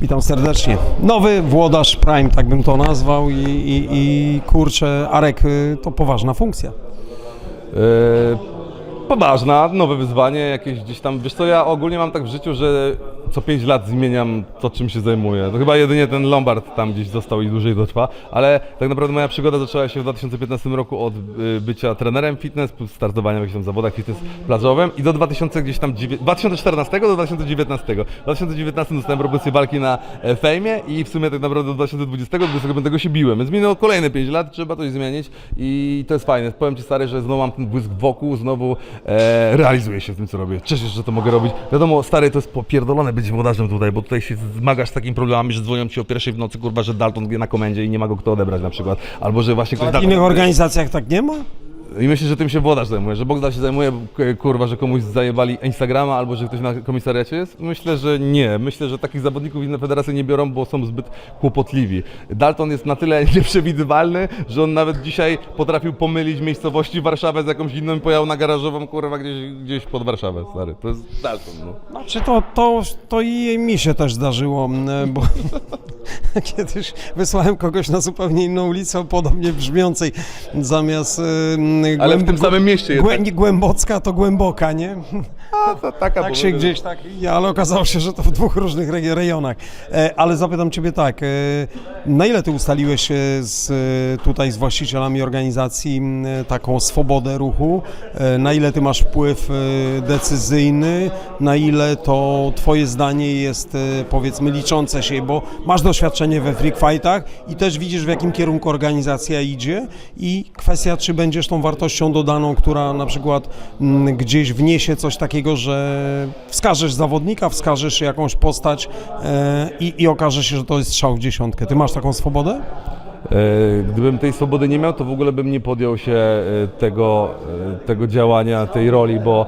Witam serdecznie. Nowy włodarz Prime, tak bym to nazwał i, i, i kurczę, Arek, y, to poważna funkcja. Yy, poważna, nowe wyzwanie, jakieś gdzieś tam, wiesz co, ja ogólnie mam tak w życiu, że co 5 lat zmieniam to, czym się zajmuję. To chyba jedynie ten Lombard tam gdzieś został i dłużej to trwa, ale tak naprawdę moja przygoda zaczęła się w 2015 roku od y, bycia trenerem fitness, startowania w jakichś tam zawodach fitness plażowym i do 2000 gdzieś tam, dziewię- 2014 do 2019. W 2019 dostałem propozycję walki na e, fejmie i w sumie tak naprawdę do 2020 do 2025 się biłem, więc minęło kolejne 5 lat, trzeba coś zmienić i to jest fajne. Powiem Ci stary, że znowu mam ten błysk wokół, znowu e, realizuję się w tym, co robię. Cieszę się, że to mogę robić. Wiadomo, stary, to jest popierdolone być włodarzem tutaj, bo tutaj się zmagasz z takimi problemami, że dzwonią Ci o pierwszej w nocy, kurwa, że Dalton wie na komendzie i nie ma go kto odebrać na przykład. Albo, że właśnie ktoś... W innych organizacjach tak nie ma? I myślę, że tym się włodarz zajmuje, że Bogdan się zajmuje, kurwa, że komuś zajebali Instagrama albo że ktoś na komisariacie jest? Myślę, że nie. Myślę, że takich zawodników inne federacje nie biorą, bo są zbyt kłopotliwi. Dalton jest na tyle nieprzewidywalny, że on nawet dzisiaj potrafił pomylić miejscowości Warszawę z jakąś inną i pojechał na garażową, kurwa, gdzieś, gdzieś pod Warszawę, stary. To jest Dalton, no. Znaczy to, to, to i mi się też zdarzyło, bo kiedyś wysłałem kogoś na zupełnie inną ulicę podobnie brzmiącej, zamiast ym, Ale w tym samym mieście jest. Głę, Głębocka to głęboka, nie? A, to taka Tak się gdzieś tak, ale okazało się, że to w dwóch różnych re- rejonach. E, Ale zapytam Ciebie tak, e, na ile Ty ustaliłeś się z, e, tutaj z właścicielami organizacji taką swobodę ruchu? E, Na ile Ty masz wpływ e, decyzyjny? Na ile to Twoje zdanie jest e, powiedzmy liczące się, bo masz doświadczenie we freak fightach i też widzisz w jakim kierunku organizacja idzie i kwestia, czy będziesz tą wartością dodaną, która na przykład mm, gdzieś wniesie coś takiego, że wskażesz zawodnika, wskażesz jakąś postać e, i, i okaże się, że to jest strzał w dziesiątkę. Ty masz taką swobodę? E, Gdybym tej swobody nie miał, to w ogóle bym nie podjął się e, tego, tego działania, tej roli, bo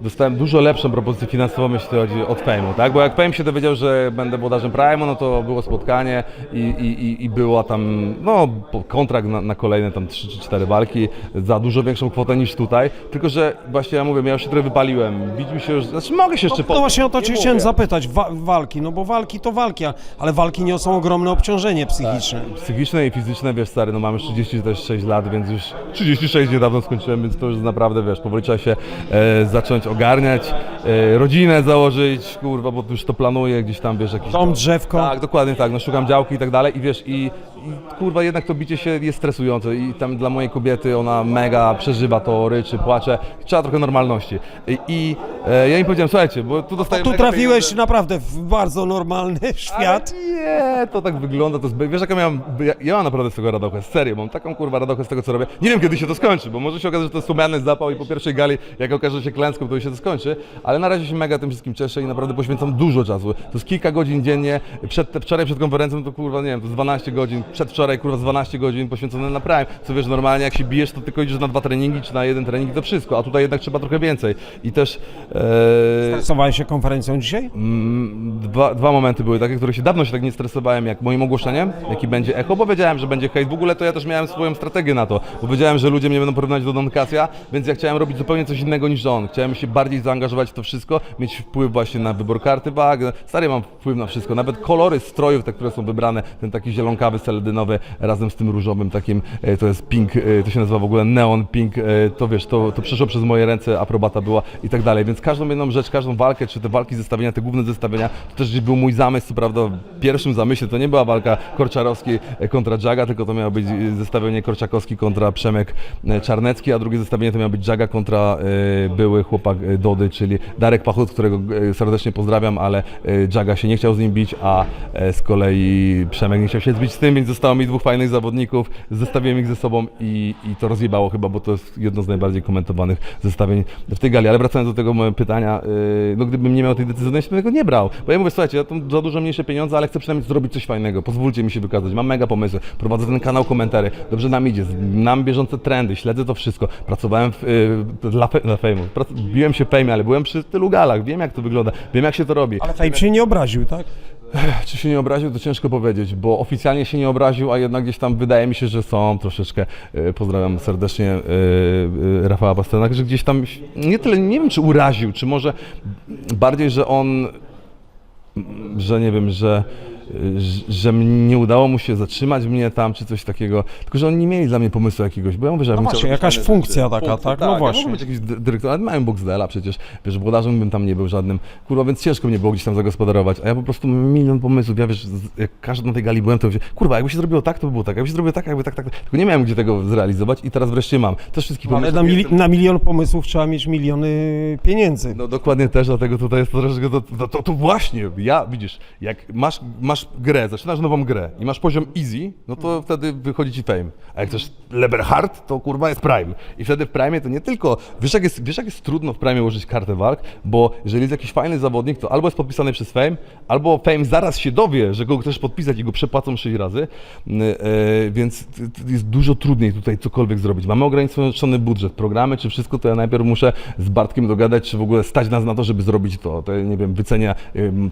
dostałem dużo lepszą propozycję finansową, jeśli chodzi od Fame'u, tak? Bo jak Fame się dowiedział, że będę włodarzem Prime'u, no to było spotkanie i, i, i- była tam, no, kontrakt na, na kolejne tam 3 czy 4 walki za dużo większą kwotę niż tutaj, tylko że właśnie ja mówię, ja już się trochę wypaliłem, bić się już, znaczy mogę się jeszcze No właśnie o to Cię chciałem zapytać, wa- walki, no bo walki to walki, ale walki niosą ogromne obciążenie psychiczne. Psychiczne i fizyczne, wiesz stary, no mam już 36 lat, więc już 36 niedawno skończyłem, więc to już naprawdę, wiesz, powoli trzeba się e, zacząć ogarniać, e, rodzinę założyć, kurwa, bo już to planuję gdzieś tam, wiesz, jakiś... Dom, drzewko. Tak, dokładnie tak, no szukam działki i tak dalej i wiesz, i, i kurwa jednak to bicie się jest stresujące i tam dla mojej kobiety ona mega przeżywa to, ryczy, płacze, trzeba trochę normalności. I, i e, ja im powiedziałem, słuchajcie, bo tu dostaję Tu mega trafiłeś pieniądze. naprawdę w bardzo normalny świat. Ale nie, to tak wygląda, to jest, wiesz jaka miałem, ja, ja mam naprawdę z tego radochę, serio, mam taką kurwa radochę z tego co robię. Nie wiem kiedy się to skończy, bo może się okazać, że to jest słomiany zapał i po pierwszej gali, jak okaże się klęską, to już się to skończy, ale na razie się mega tym wszystkim cieszę i naprawdę poświęcam dużo czasu. To jest kilka godzin dziennie, przed, wczoraj przed konferencją to kurwa, nie wiem, to jest 12 godzin, przedwczoraj kurwa z 12 godzin poświęcone na Prime, co wiesz, normalnie jak się bijesz, to tylko idziesz na dwa treningi, czy na jeden trening, to wszystko, a tutaj jednak trzeba trochę więcej i też... E, Stresowałeś się konferencją dzisiaj? Mm, Dwa, dwa momenty były takie, które się dawno się tak nie stresowałem jak moim ogłoszeniem, jaki będzie echo, bo wiedziałem, że będzie hejt. W ogóle to ja też miałem swoją strategię na to, bo wiedziałem, że ludzie mnie będą porównywać do Don Cassia, więc ja chciałem robić zupełnie coś innego niż on. Chciałem się bardziej zaangażować w to wszystko, mieć wpływ właśnie na wybór karty wag. Stary mam wpływ na wszystko, nawet kolory strojów, te, które są wybrane, ten taki zielonkawy, seledynowy razem z tym różowym takim, e, to jest pink, e, to się nazywa w ogóle neon pink, e, to wiesz, to, to przeszło przez moje ręce, aprobata była i tak dalej, więc każdą jedną rzecz, każdą walkę, czy te walki zestawienia, te główne zestawienia, to też był mój zamysł, co prawda w pierwszym zamyśle to nie była walka Korczarowski kontra Jaga, tylko to miało być zestawienie Korczakowski kontra Przemek Czarnecki, a drugie zestawienie to miało być Jaga kontra były chłopak Dody, czyli Darek Pachut, którego e, serdecznie pozdrawiam, ale e, Jaga się nie chciał z nim bić, a e, z kolei Przemek nie chciał się zbić z tym, więc zostało mi dwóch fajnych zawodników, zestawiłem ich ze sobą i, i to rozjebało chyba, bo to jest jedno z najbardziej komentowanych zestawień w tej gali. Ale wracając do tego mojego pytania, no gdybym nie miał tej decyzji, to tego nie brał. Bo ja mówię, słuchajcie, ja tam za dużo mniejsze pieniądze, ale chcę przynajmniej zrobić coś fajnego. Pozwólcie mi się wykazać. Mam mega pomysły. Prowadzę ten kanał komentarzy. Dobrze nam idzie. Znam bieżące trendy, śledzę to wszystko. Pracowałem w, dla, dla. Prac, biłem się Fame'ie, ale byłem przy tylu galach. Wiem jak to wygląda. Wiem jak się to robi. Ale Fame się nie obraził, tak? Czy się nie obraził, to ciężko powiedzieć, bo oficjalnie się nie obraził, a jednak gdzieś tam wydaje mi się, że są troszeczkę, e, pozdrawiam serdecznie e, e, Rafała Pasternak, że gdzieś tam nie tyle, nie wiem czy uraził, czy może bardziej, że on że nie wiem, że, że, że nie udało mu się zatrzymać mnie tam, czy coś takiego. Tylko, że oni nie mieli dla mnie pomysłu jakiegoś, bo ja mówię, że ja No właśnie, jakaś funkcja rzeczy. taka, tak? No ja właśnie. mógł być jakiś dy- dyrektor, ale mają Boxdela przecież, wiesz, włodarzem bym tam nie był żadnym, kurwa, więc ciężko mnie było gdzieś tam zagospodarować, a ja po prostu mam milion pomysłów, ja wiesz, jak każdy na tej gali byłem, to mówię, kurwa, jakby się zrobiło tak, to by było tak, jakby się zrobiło tak, jakby tak, tak, tak. tylko nie miałem gdzie tego zrealizować i teraz wreszcie mam. Też wszystkich No, ale pomysłów na, mili- na milion pomysłów trzeba mieć miliony pieniędzy. no dokładnie też, dlatego tutaj jest to troszeczkę, to, to, to, to właśnie, ja, widzisz, jak masz, masz grę, zaczynasz nową grę i masz poziom easy, no to wtedy wychodzi ci fame, a jak chcesz level hard, to kurwa jest prime i wtedy w prime to nie tylko, wiesz jak jest, wiesz jak jest trudno w prime ułożyć kartę walk, bo jeżeli jest jakiś fajny zawodnik, to albo jest podpisany przez fame, albo fame zaraz się dowie, że go chcesz podpisać i go przepłacą 6 razy, e, więc jest dużo trudniej tutaj cokolwiek zrobić. Mamy ograniczony budżet, programy czy wszystko, to ja najpierw muszę z Bartkiem dogadać, czy w ogóle stać nas na to, żeby zrobić to. To nie wiem, wycenia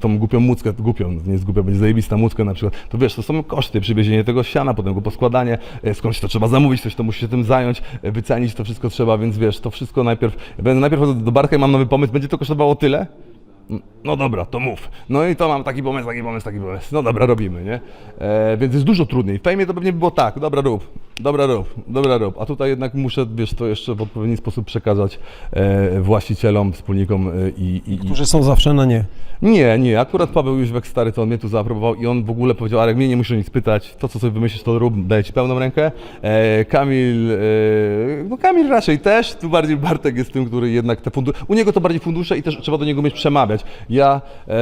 tą głupią muckę, głupią, nie jest głupia, będzie zajebista mucka na przykład. To wiesz, to są koszty, przywiezienie tego siana, potem go poskładanie, e, skądś to trzeba zamówić, ktoś to musi się tym zająć, e, wycenić to wszystko trzeba, więc wiesz, to wszystko najpierw, będę najpierw do Bartka i mam nowy pomysł, będzie to kosztowało tyle? No dobra, to mów. No i to mam taki pomysł, taki pomysł, taki pomysł. No dobra, robimy, nie? E, więc jest dużo trudniej. W fejmie to pewnie by było tak, dobra rób, dobra rób, dobra rób. A tutaj jednak muszę, wiesz, to jeszcze w odpowiedni sposób przekazać e, właścicielom, wspólnikom e, i, i, i... Którzy są zawsze na nie. Nie, nie, akurat Paweł Jóźwek stary to on mnie tu zaaprobował i on w ogóle powiedział, Arek, mnie nie muszę nic pytać, to co sobie wymyślisz to rób, daję ci pełną rękę. E, Kamil, e, no Kamil raczej też, tu bardziej Bartek jest tym, który jednak te fundusze, u niego to bardziej fundusze i też trzeba do niego umieć przemawiać. Ja... E,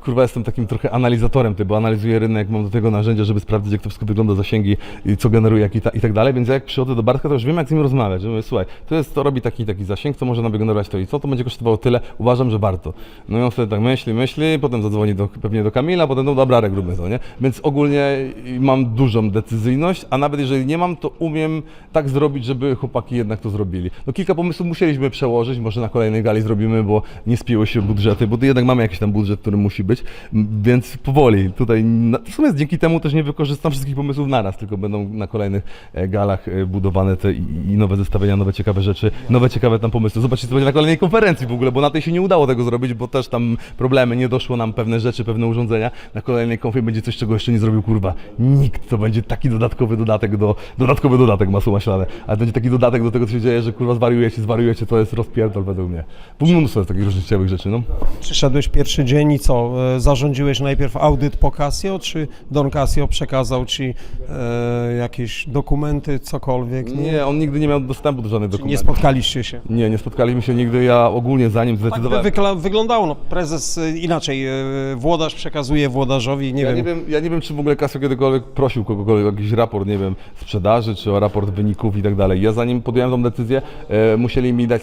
kurwa jestem takim trochę analizatorem tego, analizuję rynek, mam do tego narzędzia, żeby sprawdzić jak to wszystko wygląda, zasięgi, i co generuje jak i, ta, i tak dalej, więc ja jak przychodzę do Bartka, to już wiem jak z nim rozmawiać, że mówię, słuchaj, to jest, to robi taki taki zasięg, co może nam wygenerować to i co, to będzie kosztowało tyle, uważam, że warto. No i on wtedy tak myśli, myśli, potem zadzwoni do, pewnie do Kamila, potem no dobra, róbmy to, nie? Więc ogólnie mam dużą decyzyjność, a nawet jeżeli nie mam, to umiem tak zrobić, żeby chłopaki jednak to zrobili. No kilka pomysłów musieliśmy przełożyć, może na kolejnej gali zrobimy, bo nie spiły się budżety, bo jednak mamy jakiś tam budżet, który musi być, m, więc powoli tutaj, w sumie dzięki temu też nie wykorzystam wszystkich pomysłów naraz, tylko będą na kolejnych e, galach e, budowane te i, nowe zestawienia, nowe ciekawe rzeczy, nowe ciekawe tam pomysły. Zobaczcie, co będzie na kolejnej konferencji w ogóle, bo na tej się nie udało tego zrobić, bo też tam problemy, nie doszło nam pewne rzeczy, pewne urządzenia. Na kolejnej konfie będzie coś, czego jeszcze nie zrobił, kurwa, nikt. To będzie taki dodatkowy dodatek do, dodatkowy dodatek masło maślane, ale będzie taki dodatek do tego, co się dzieje, że kurwa zwariujecie, zwariujecie, to jest rozpierdol według mnie. Mnóstwo jest takich różnych ciekawych rzeczy, no. Przyszedłeś pierwszy dzień i co? E, Zarządziłeś najpierw audyt po Casio, czy Don Casio przekazał ci e, jakieś dokumenty, cokolwiek? Nie, on nigdy nie miał dostępu do żadnych Nie dokumentów. spotkaliście się? Nie, nie spotkaliśmy się nigdy. Ja ogólnie zanim Tak by zdecydowałem. wykla- wyglądało, no prezes e, inaczej, e, włodarz przekazuje włodarzowi, nie ja, wiem, nie wiem, ja nie wiem, czy w ogóle Casio kiedykolwiek prosił kogokolwiek o jakiś raport, nie wiem, sprzedaży, czy o raport wyników i tak dalej. Ja zanim podjąłem tą decyzję, e, musieli mi dać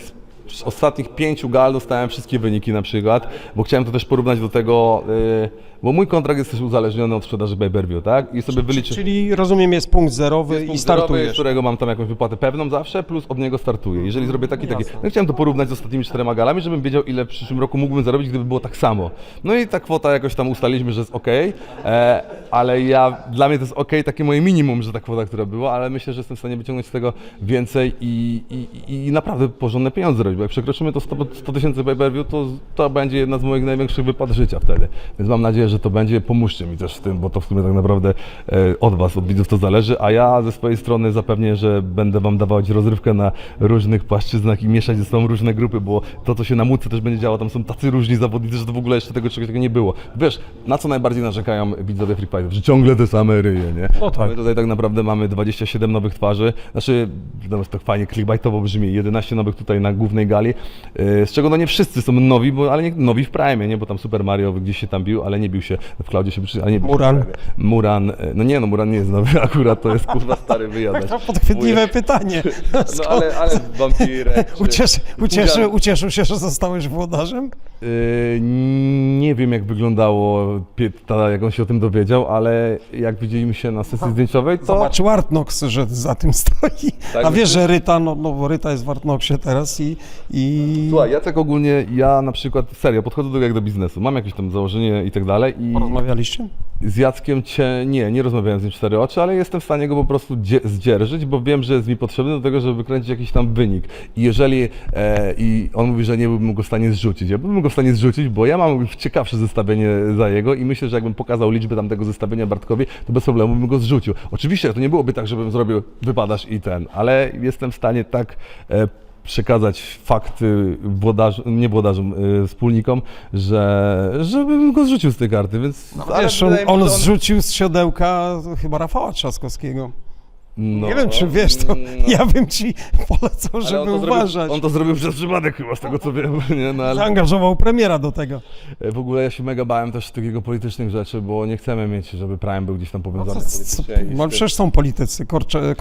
z ostatnich pięciu gal dostałem wszystkie wyniki na przykład, bo chciałem to też porównać do tego, e, bo mój kontrakt jest też uzależniony od sprzedaży pay per view, tak? I sobie wyliczę. czyli rozumiem jest punkt zerowy Jest i zerowy, z startujesz. którego mam tam jakąś wypłatę pewną zawsze, plus od niego startuję. Jeżeli zrobię taki, taki. No chciałem to porównać z ostatnimi czterema galami, żebym wiedział, ile w przyszłym roku mógłbym zarobić, gdyby było tak samo. No i ta kwota jakoś tam ustaliliśmy, że jest ok, e, ale ja, dla mnie to jest ok, takie moje minimum, że ta kwota, która była, ale myślę, że jestem w stanie wyciągnąć z tego więcej i, i, i naprawdę porządne pieniądze zrobić, bo jak przekroczymy to 100 100 tysięcy pay per view, to, to będzie jedna z moich największych wypłat życia wtedy. Więc mam nadzieję, że to będzie, pomóżcie mi też w tym, bo to w sumie tak naprawdę e, od Was, od widzów to zależy, a ja ze swojej strony zapewnię, że będę Wam dawać rozrywkę na różnych płaszczyznach i mieszać ze sobą różne grupy, bo to, co się na Łódce też będzie działo, tam są tacy różni zawodnicy, że to w ogóle jeszcze tego czegoś takiego nie było. Wiesz, na co najbardziej narzekają widzowie Free Fightów? Że ciągle te same ryje, nie? No tak. My tutaj tak naprawdę mamy 27 nowych twarzy, znaczy, no, tak fajnie clickbaitowo brzmi, 11 nowych tutaj na głównej gali, yy, z czego no nie wszyscy są nowi, bo, ale nie, nowi w Prime, nie? Bo tam Super Mario gdzieś się tam bił, ale nie bił się, w Cloudzie się ale nie bił Muran. Muran, e, no nie no, Muran nie jest nowy akurat, to jest kurwa stary wyjadacz. To podchwytliwe pytanie. No ale, ale wampirek. czy- Ucieszy, ucieszy, ucieszył się, że zostałeś włodarzem? Yy, nie wiem jak wyglądało, ta, jak on się o tym dowiedział, ale jak widzieliśmy się na sesji zdjęciowej, to... Zobaczył Artnox, że za tym stoi. Tak A wiesz, że Ryta, no, no bo Ryta jest w Artnoxie teraz i... i... Słuchaj, ja tak ogólnie, ja na przykład, serio, podchodzę do tego jak do biznesu, mam jakieś tam założenie i tak dalej i... Porozmawialiście? z Jackiem cię, nie, nie rozmawiałem z nim cztery oczy, ale jestem w stanie go po prostu dzie- zdzierżyć, bo wiem, że jest mi potrzebny do tego, żeby wykręcić jakiś tam wynik. I jeżeli, e, i on mówi, że nie byłbym go w stanie zrzucić, ja byłbym go w stanie zrzucić, bo ja mam ciekawsze zestawienie za jego i myślę, że jakbym pokazał liczby tamtego zestawienia Bartkowi, to bez problemu bym go zrzucił. Oczywiście to nie byłoby tak, żebym zrobił wypadasz i ten, ale jestem w stanie tak e, przekazać fakty włodarzom, nie włodarzom, y, wspólnikom, że żebym go zrzucił z tej karty, więc... ale Wiesz, on, wydaje mi się, on że zrzucił z siodełka chyba Rafała Trzaskowskiego. No, nie wiem, czy wiesz, to no. ja bym ci polecał, żeby on to uważać. Zrobił, on to zrobił przez przypadek chyba, z tego co wiem, nie? No, ale Zaangażował premiera do tego. w ogóle ja się mega bałem też takiego politycznych rzeczy, bo nie chcemy mieć, żeby Prime był gdzieś tam No, powiązany co, co, politycznie. no przecież są politycy, Korcze,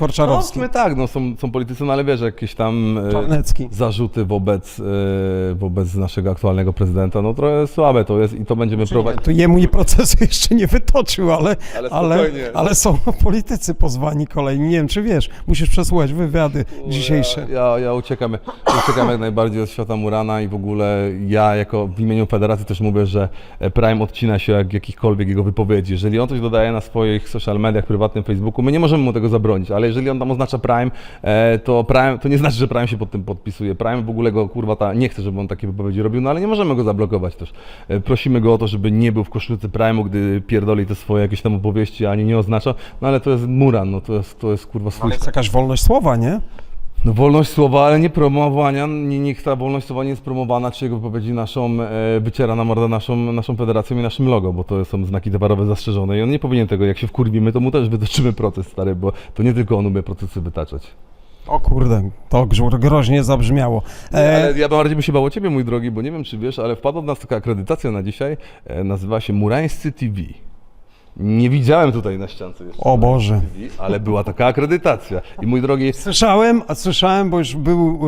no, tak, no, są, są politycy, no ale wiesz, jakieś tam e, Czarnecki. zarzuty wobec, e, wobec naszego aktualnego prezydenta, no trochę słabe to jest i to będziemy prowadzić. Tu jemu i procesu jeszcze nie wytoczył, ale, Ale ale, ale są politycy pozwani kolejni. Nie wiem, czy wiesz, musisz przesłuchać wywiady dzisiejsze. Ja, ja, ja uciekam, uciekam jak najbardziej od świata Murana i w ogóle ja jako w imieniu federacji też mówię, że Prime odcina się jak jakichkolwiek jego wypowiedzi. Jeżeli on coś dodaje na swoich social mediach, prywatnym Facebooku, my nie możemy mu tego zabronić, ale jeżeli on tam oznacza Prime, e, to Prime, to nie znaczy, że Prime się pod tym podpisuje. Prime w ogóle go kurwa ta, nie chce, żeby on takie wypowiedzi robił, no ale nie możemy go zablokować też. E, Prosimy go o to, żeby nie był w koszulce Prime'u, gdy pierdoli te swoje jakieś tam opowieści, ani nie oznacza, no ale to jest Muran, no to jest, to jest kurwa swój Ale jest jakaś wolność słowa, nie? no wolność słowa, ale nie promowania, nie, niech ta wolność słowa nie jest promowana, czy jego wypowiedzi naszą, e, wyciera na mordę naszą, naszą federacją i naszym logo, bo to są znaki towarowe zastrzeżone i on nie powinien tego, jak się wkurwimy, to mu też wytoczymy proces stary, bo to nie tylko on umie procesy wytaczać. O kurde, to groźnie zabrzmiało. E, Ale ja bardziej bym się bał o ciebie, mój drogi, bo nie wiem, czy wiesz, ale wpadła do nas taka akredytacja na dzisiaj, e, nazywa się Murańscy TV. Nie widziałem tutaj na ściance jeszcze. O Boże. TV, ale była taka akredytacja. I mój drogi, Słyszałem, a słyszałem, bo już był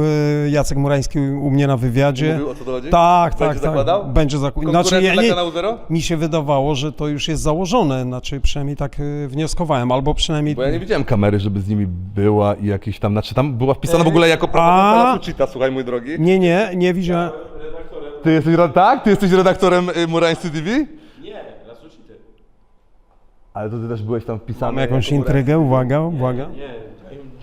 e, Jacek Murański u mnie na wywiadzie. Mówił, o co to chodzi? Tak, tak, Będzie tak. zakładał? Będzie zakładał. Konkurencja dla kanału Zero? mi się wydawało, że to już jest założone, znaczy przynajmniej tak e, wnioskowałem, albo przynajmniej... Bo ja nie widziałem kamery, żeby z nimi była i jakieś tam, znaczy tam była wpisana w ogóle jako a- prowadząca Suchita, słuchaj mój drogi. Nie, nie, nie widziałem. Ty jesteś, re- tak? Ty jesteś redaktorem y, Murańscy TV? Ale to ty też byłeś tam wpisany. Mamy jakąś intrygę, uwaga, uwaga. Nie, nie,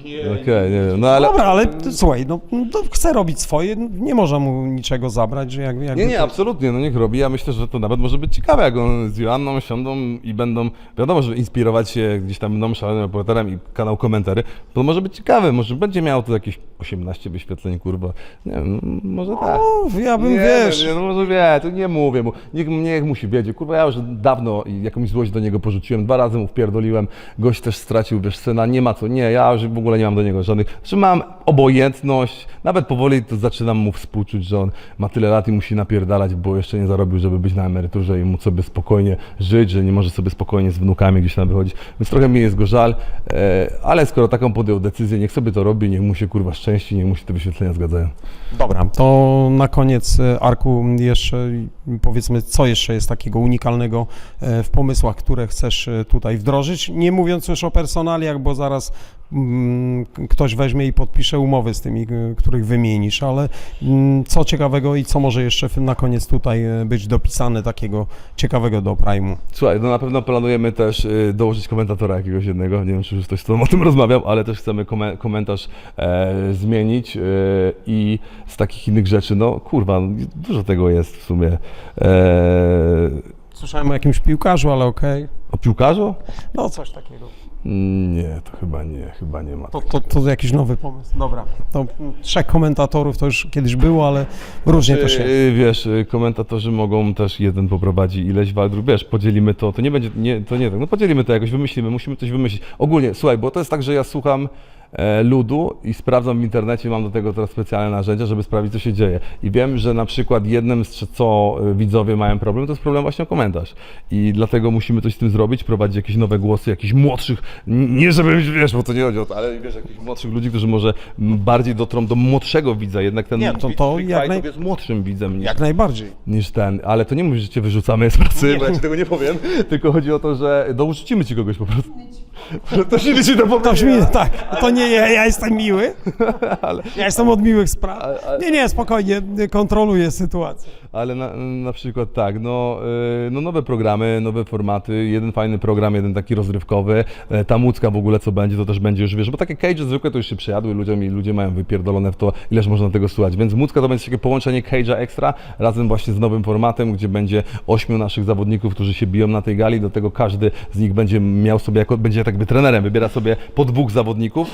Murańscy. Okej, nie wiem, no ale... Dobra, ale słuchaj, no to chce robić swoje, nie można mu niczego zabrać, że jak, jakby Nie, nie, to- absolutnie, no niech robi. Ja myślę, że to nawet może być ciekawe, jak on z Joanną siądą i będą, wiadomo, że inspirować się gdzieś tam będą szalonym reporterem i kanał komentary, to może być ciekawe, może będzie miał to jakieś 18 wyświetleń, kurwa. Nie wiem, no, może tak. O, ja bym, nie, wiesz... Nie, no może wie, to nie mówię mu. Niech, niech musi wiedzieć. Kurwa, ja już dawno jakąś złość do niego porzuciłem. Dwa razy mu wpierdoliłem. Gość też stracił, wiesz, syna. Nie ma co. Nie, ja już w ogóle nie mam do niego żadnych. Znaczy mam obojętność. Nawet powoli to zaczynam mu współczuć, że on ma tyle lat i musi napierdalać, bo jeszcze nie zarobił, żeby być na emeryturze i móc sobie spokojnie żyć, że nie może sobie spokojnie z wnukami gdzieś tam wychodzić. Więc trochę mi jest go żal. E, ale skoro taką podjął decyzję, niech sobie to robi, niech mu się kurwa szczęści, niech mu się te wyświetlenia zgadzają. Dobra, to na koniec e, Arku jeszcze powiedzmy, co jeszcze jest takiego unikalnego e, w pomysłach, które chcesz tutaj wdrożyć, nie mówiąc już o personaliach, bo zaraz ktoś weźmie i podpisze umowy z tymi, e, których wymienisz, ale mm, co ciekawego i co może jeszcze na koniec tutaj e, być dopisane takiego ciekawego do Prime'u? Słuchaj, no na pewno planujemy też y, dołożyć komentatora jakiegoś jednego. Nie wiem, czy już ktoś z tobą o tym rozmawiał, ale też chcemy komen- komentarz e, zmienić e, i z takich innych rzeczy, no kurwa, dużo tego jest w sumie. E, Słyszałem o jakimś piłkarzu, ale okej. o piłkarzu? No coś takiego. Nie, to chyba nie, chyba nie ma. To, to, to jakiś nowy pomysł. Dobra. To trzech komentatorów to już kiedyś było, ale różnie to się. Y, Wiesz, y, komentatorzy mogą też jeden poprowadzi ileś walk, wiesz, podzielimy to, to nie będzie, nie, to nie tak, no podzielimy to jakoś, wymyślimy, musimy coś wymyślić. Ogólnie, słuchaj, bo to jest tak, że ja słucham ludu i sprawdzam w internecie, mam do tego teraz specjalne narzędzia, żeby sprawdzić, co się dzieje. I wiem, że na przykład jednym z co y, widzowie mają problem, to jest problem właśnie o komentarz. I dlatego musimy coś z tym zrobić, prowadzić jakieś nowe głosy, jakichś młodszych, nie żeby, wiesz, bo to nie chodzi o to, ale wiesz, jakichś młodszych ludzi, którzy może bardziej dotrą do młodszego widza, jednak ten Nie, to- widz to Free jak naj- jest młodszym widzem niż Jak najbardziej. niż ten, ale to nie mówi, że cię wyrzucamy z pracy, bo ja ci tego nie powiem, tylko chodzi o to, że dorzucimy ci kogoś po prostu. To silnie ci to To brzmi tak, to nie ja, ja jestem miły. Ja jestem od miłych spraw. Nie, nie, spokojnie, kontroluję sytuację. Ale na, na przykład tak, no, y, no nowe programy, nowe formaty, jeden fajny program, jeden taki rozrywkowy, e, ta mucka w ogóle co będzie, to też będzie już, wiesz, bo takie cage zwykłe to już się przejadły ludziom i ludzie mają wypierdolone w to, ileż można tego słuchać, więc mucka to będzie takie połączenie cage'a ekstra razem właśnie z nowym formatem, gdzie będzie ośmiu naszych zawodników, którzy się biją na tej gali, do tego każdy z nich będzie miał sobie, jako, będzie tak jakby trenerem, wybiera sobie po dwóch zawodników,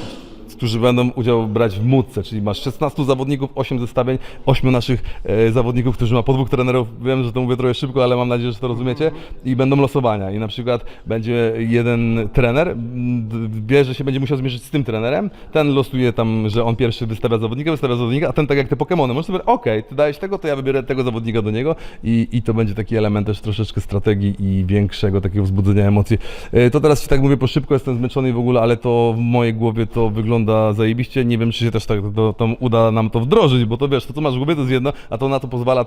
którzy będą udział brać w mutce, czyli masz 16 zawodników, 8 zestawień, 8 naszych e, zawodników, którzy ma po dwóch trenerów. Wiem, że to mówię trochę szybko, ale mam nadzieję, że to rozumiecie. I będą losowania. I na przykład będzie jeden trener, bierze się, będzie musiał zmierzyć z tym trenerem. Ten losuje tam, że on pierwszy wystawia zawodnika, wystawia zawodnika, a ten tak jak te Pokémony. Możesz sobie, okej, ty dajesz tego, to ja wybiorę tego zawodnika do niego i, i to będzie taki element też troszeczkę strategii i większego takiego wzbudzenia emocji. E, To teraz ci tak mówię po szybko, jestem zmęczony w ogóle, ale to w mojej głowie to wygląda zajebiście. Nie wiem, czy się też tak to, to uda nam to wdrożyć, bo to wiesz, to co masz w głowie to jest jedno, a to na to pozwala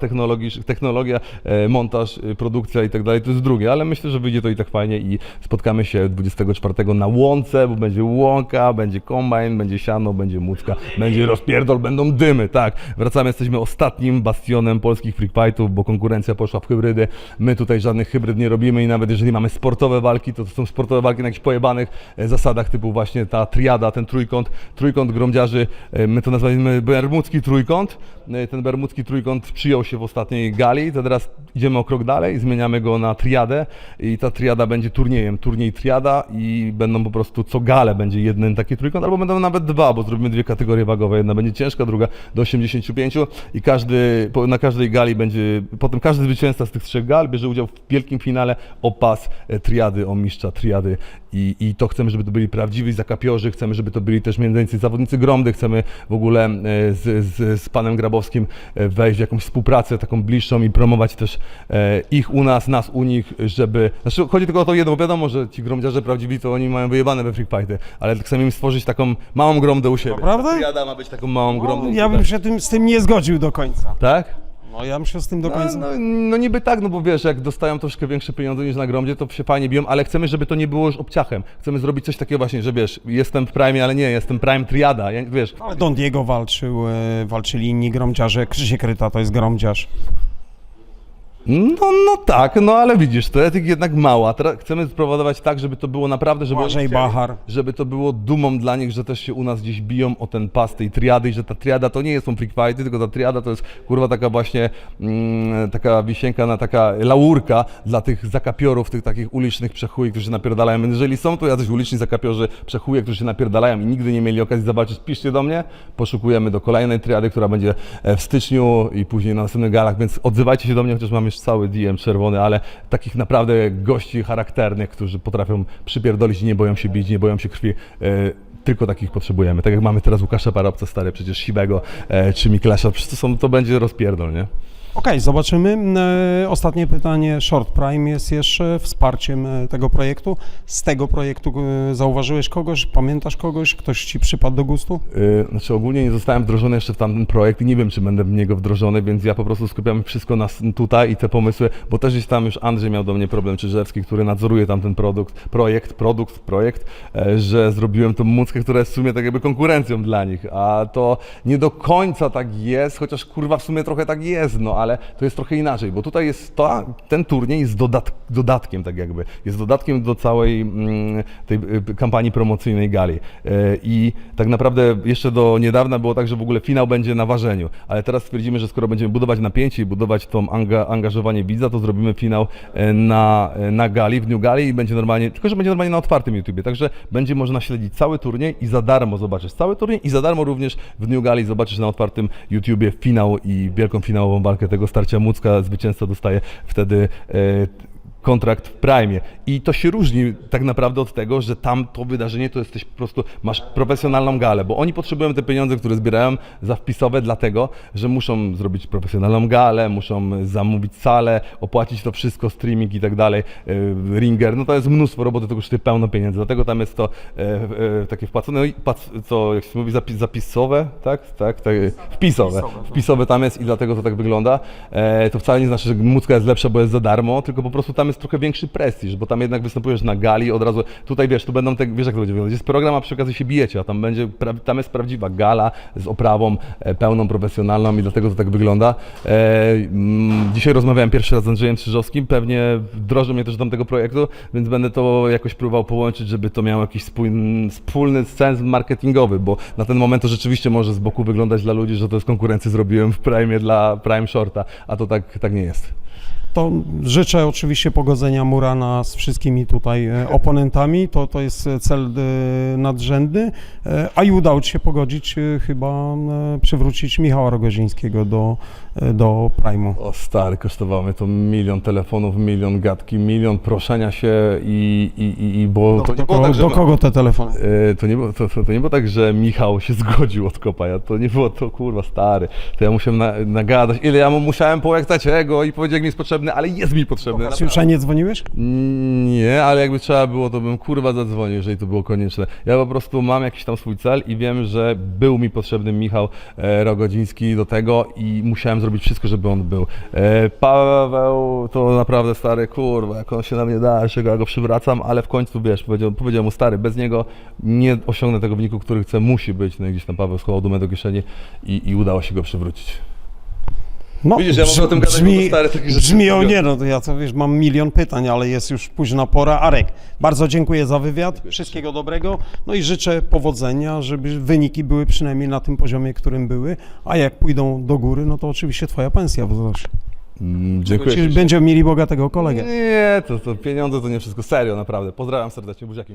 technologia, e, montaż, e, produkcja i tak dalej, to jest drugie, ale myślę, że wyjdzie to i tak fajnie i spotkamy się 24 na łące, bo będzie łąka, będzie kombajn, będzie siano, będzie mucka, będzie rozpierdol, będą dymy, tak. Wracamy, jesteśmy ostatnim bastionem polskich freak fightów, bo konkurencja poszła w hybrydy. My tutaj żadnych hybryd nie robimy i nawet jeżeli mamy sportowe walki, to to są sportowe walki na jakichś pojebanych e, zasadach, typu właśnie ta triada, ten trójkąt, trójkąt gromdziarzy, e, my to nazwaliśmy bermudzki trójkąt. E, Ten bermudzki trójkąt przyjął się w ostatniej gali, to teraz idziemy o krok dalej, zmieniamy go na triadę i ta triada będzie turniejem, turniej triada i będą po prostu co galę będzie jeden taki trójkąt, albo będą nawet dwa, bo zrobimy dwie kategorie wagowe, jedna będzie ciężka, druga do 85 i każdy, na każdej gali będzie, potem każdy zwycięzca z tych trzech gal bierze udział w wielkim finale o pas e, triady, o mistrza triady. I, i to chcemy, żeby to byli prawdziwi zakapiorzy, chcemy, żeby to byli też między zawodnicy Gromdy, chcemy w ogóle e, z, z, z panem Grabowskim e, wejść w jakąś współpracę taką bliższą i promować też e, ich u nas, nas u nich, żeby, znaczy chodzi tylko o to jedno, bo wiadomo, że ci gromdziarze prawdziwi to oni mają wyjebane we freak fighty, ale chcemy im stworzyć taką małą gromdę u siebie. Naprawdę? Ta triada ma być taką małą gromdą. Ja bym się tym, z tym nie zgodził do końca. Tak? No ja bym się z tym do No, końca... no, no niby tak, no bo wiesz, jak dostają troszkę większe pieniądze niż na gromdzie, to się fajnie biją, ale chcemy, żeby to nie było już obciachem. Chcemy zrobić coś takiego właśnie, że wiesz, jestem w prime, ale nie, jestem prime triada, ja, wiesz. Ale Don Diego walczył, e, walczyli inni gromdziarze. Krzysiek Kryta to jest gromdziarz. No, no tak, no ale widzisz, to etyk jednak mała. Teraz chcemy sprowadować tak, żeby to było naprawdę, żeby Błażej Bachar. żeby to było dumą dla nich, że też się u nas gdzieś biją o ten pas tej triady i że ta triada to nie jest są freak fighty, tylko ta triada to jest kurwa taka właśnie mm, taka wisienka na taka laurka dla tych zakapiorów, tych takich ulicznych przechuj, którzy się napierdalają. Jeżeli są tu jacyś uliczni zakapiorzy, przechuje, którzy się napierdalają i nigdy nie mieli okazji zobaczyć, piszcie do mnie, poszukujemy do kolejnej triady, która będzie e, w styczniu i później na następnych galach, więc odzywajcie się do mnie, chociaż mam cały DM czerwony, ale takich naprawdę gości charakternych, którzy potrafią przypierdolić nie boją się bić, nie boją się krwi. e, tylko takich potrzebujemy. Tak jak mamy teraz Łukasza Parobca, stary, przecież Siwego, e, czy przecież to, są, to będzie rozpierdol, nie? Okej, zobaczymy. E, Ostatnie pytanie. Short Prime jest jeszcze wsparciem e, tego projektu. Z tego projektu e, zauważyłeś kogoś? Pamiętasz kogoś? Ktoś ci przypadł do gustu? Znaczy ogólnie nie zostałem wdrożony jeszcze w tamten projekt i nie wiem, czy będę w niego wdrożony, więc ja po prostu skupiam wszystko na, tutaj i te pomysły, bo też gdzieś tam już Andrzej miał do mnie problem, Czyżewski, który nadzoruje tamten produkt, projekt, produkt, projekt, że zrobiłem tą muckę, która jest w sumie tak jakby konkurencją dla nich, a to nie do końca tak jest, chociaż kurwa w sumie trochę tak jest, no ale to jest trochę inaczej, bo tutaj jest to, ten turniej jest dodat, dodatkiem tak jakby, jest dodatkiem do całej mm, tej y, kampanii promocyjnej gali. E, i tak naprawdę jeszcze do niedawna było tak, że w ogóle finał będzie na ważeniu, ale teraz stwierdzimy, że skoro będziemy budować napięcie i budować to anga, angażowanie widza, to zrobimy finał e, na, na gali, w dniu gali i będzie normalnie, tylko że będzie normalnie na otwartym YouTubie, także będzie można śledzić cały turniej i za darmo zobaczysz cały turniej i za darmo również w dniu gali zobaczysz na otwartym YouTubie finał i wielką finałową walkę tego starcia Mucka. Zwycięzca dostaje wtedy e, kontrakt w Prime. I to się różni tak naprawdę od tego, że tam to wydarzenie to jesteś po prostu, masz profesjonalną galę, bo oni potrzebują te pieniądze, które zbierają za wpisowe, dlatego, że muszą zrobić profesjonalną galę, muszą zamówić salę, opłacić to wszystko, streaming i tak dalej, e, ringer, no to jest mnóstwo roboty, to kosztuje pełno pieniędzy, dlatego tam jest to e, e, takie wpłacone, no co, jak się mówi, zapis, zapisowe, tak, tak, tak, wpisowe, wpisowe tam jest i dlatego to tak wygląda. To wcale nie znaczy, że mucka jest lepsza, bo jest za darmo, tylko po prostu tam jest jest trochę większy prestiż, bo tam jednak występujesz na gali od razu. Tutaj wiesz, tu będą te, wiesz jak to będzie wyglądać. Jest program, a przy okazji się bijecie, a tam będzie, tam jest prawdziwa gala z oprawą e, pełną, profesjonalną i dlatego to tak wygląda. E, mm, dzisiaj rozmawiałem pierwszy raz z Andrzejem Krzyżowskim, pewnie wdroży mnie też do tamtego projektu, więc będę to jakoś próbował połączyć, żeby to miało jakiś spójny, wspólny sens marketingowy, bo na ten moment to rzeczywiście może z boku wyglądać dla ludzi, że to z konkurencji zrobiłem w Prime dla Prime Shorta, a to tak, tak nie jest. To życzę oczywiście pogodzenia Murana z wszystkimi tutaj e, oponentami, to, to jest cel e, nadrzędny, e, a i udało się pogodzić, e, chyba e, przywrócić Michała Rogozińskiego do, e, do Prime'u. O stary, kosztowało mnie to milion telefonów, milion gadki, milion proszenia się i, i, i, i bo to Do, nie było kogo, tak, że... do kogo te telefony? E, To nie, było, to, to, to nie było tak, że Michał się zgodził od kopa, to nie było to kurwa stary, to ja musiałem na, nagadać, ile ja mu musiałem połektać ego i powiedzieć jak mi jest potrzebny, ale jest mi potrzebny. Czy nie dzwoniłeś? Nie, ale jakby trzeba było, to bym kurwa zadzwonił, jeżeli to było konieczne. Ja po prostu mam jakiś tam swój cel i wiem, że był mi potrzebny Michał e, Rogodziński do tego i musiałem zrobić wszystko, żeby on był. E, Paweł to naprawdę stary, kurwa, jak on się na mnie da, czego ja go przywracam, ale w końcu, wiesz, powiedział, powiedział mu stary, bez niego nie osiągnę tego wyniku, który chcę, musi być. No i gdzieś tam Paweł schował dumę do kieszeni i, i udało się go przywrócić. No, Widzisz, ja o tym gadać, bo rzeczy brzmi o mówią. nie, no to ja to wiesz, mam milion pytań, ale jest już późna pora. Arek, bardzo dziękuję za wywiad, wszystkiego dobrego, no i życzę powodzenia, żeby wyniki były przynajmniej na tym poziomie, którym były, a jak pójdą do góry, no to oczywiście twoja pensja wzrośnie. Mm, dziękuję. Czyli będziemy mieli bogatego kolegę. Nie, to, to pieniądze to nie wszystko, serio, naprawdę. Pozdrawiam serdecznie, buziaki.